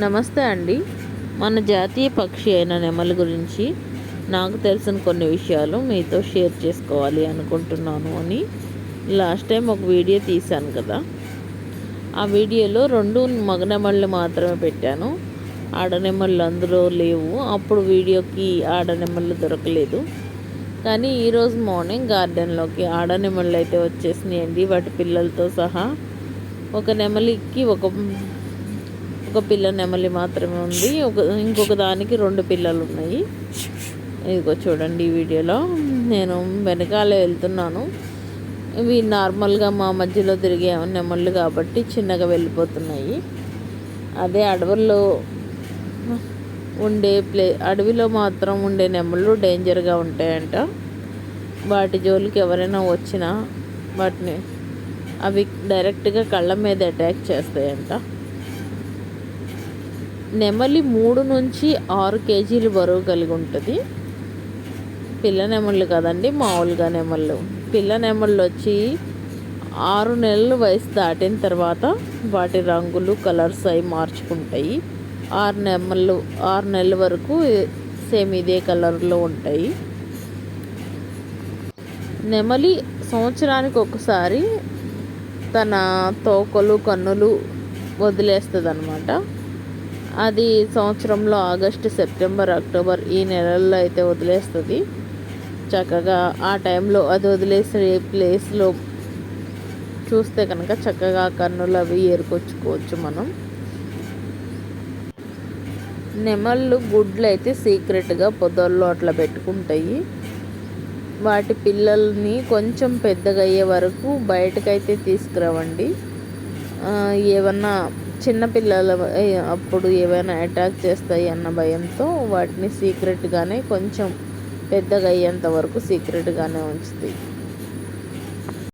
నమస్తే అండి. మన జాతీయ పక్షి అయిన నెమలి గురించి నాకు తెలిసిన కొన్ని విషయాలు మీతో షేర్ చేసుకోవాలి అనుకుంటున్నాను అని లాస్ట్ టైం ఒక వీడియో తీశాను కదా. ఆ వీడియోలో రెండు మగ నెమళ్ళు మాత్రమే పెట్టాను. ఆడనెమళ్ళు అందులో లేవు. అప్పుడు వీడియోకి ఆడనెమళ్ళు దొరకలేదు. కానీ ఈరోజు మార్నింగ్ గార్డెన్లోకి ఆడనెమళ్ళు అయితే వచ్చేసినాయండి. వాటి పిల్లలతో సహా ఒక నెమలికి ఒక ఒక పిల్ల నెమలి మాత్రమే ఉంది. ఒక ఇంకొక దానికి రెండు పిల్లలు ఉన్నాయి ఇదిగో చూడండి ఈ వీడియోలో. నేను వెనకాలే వెళ్తున్నాను. ఇవి నార్మల్గా మా మధ్యలో తిరిగే నెమళ్ళు కాబట్టి చిన్నగా వెళ్ళిపోతున్నాయి. అదే అడవుల్లో ఉండే ప్లే అడవిలో మాత్రం ఉండే నెమళ్ళు డేంజర్గా ఉంటాయంట. వాటి జోలికి ఎవరైనా వచ్చినా వాటిని అవి డైరెక్ట్గా కళ్ళ మీద అటాక్ చేస్తాయంట. నెమలి మూడు నుంచి ఆరు కేజీలు బరువు కలిగి ఉంటుంది. పిల్ల నెమళ్ళు కదండి మామూలుగా నెమళ్ళు. పిల్ల నెమళ్ళు వచ్చి ఆరు నెలలు వయసు దాటిన తర్వాత వాటి రంగులు కలర్స్ అవి మార్చుకుంటాయి. ఆరు నెమళ్ళు ఆరు నెలల వరకు సేమ్ ఇదే కలర్లో ఉంటాయి. నెమలి సంవత్సరానికి ఒకసారి తన తోకలు కన్నులు వదిలేస్తుంది అనమాట అది సంవత్సరంలో ఆగస్టు సెప్టెంబర్ అక్టోబర్ ఈ నెలల్లో అయితే వదిలేస్తుంది. చక్కగా ఆ టైంలో అది వదిలేసే ప్లేస్లో చూస్తే కనుక చక్కగా కన్నులు అవి ఏరుకొచ్చుకోవచ్చు మనం. నెమళ్ళు గుడ్లు అయితే సీక్రెట్గా పొదల్లో అట్లా పెట్టుకుంటాయి. వాటి పిల్లల్ని కొంచెం పెద్దగా అయ్యే వరకు బయటకైతే తీసుకురావండి. ఏమన్నా చిన్నపిల్లల అప్పుడు ఏమైనా అటాక్ చేస్తాయి అన్న భయంతో వాటిని సీక్రెట్గానే కొంచెం పెద్దగా అయ్యేంత వరకు సీక్రెట్గానే ఉంచుతాయి.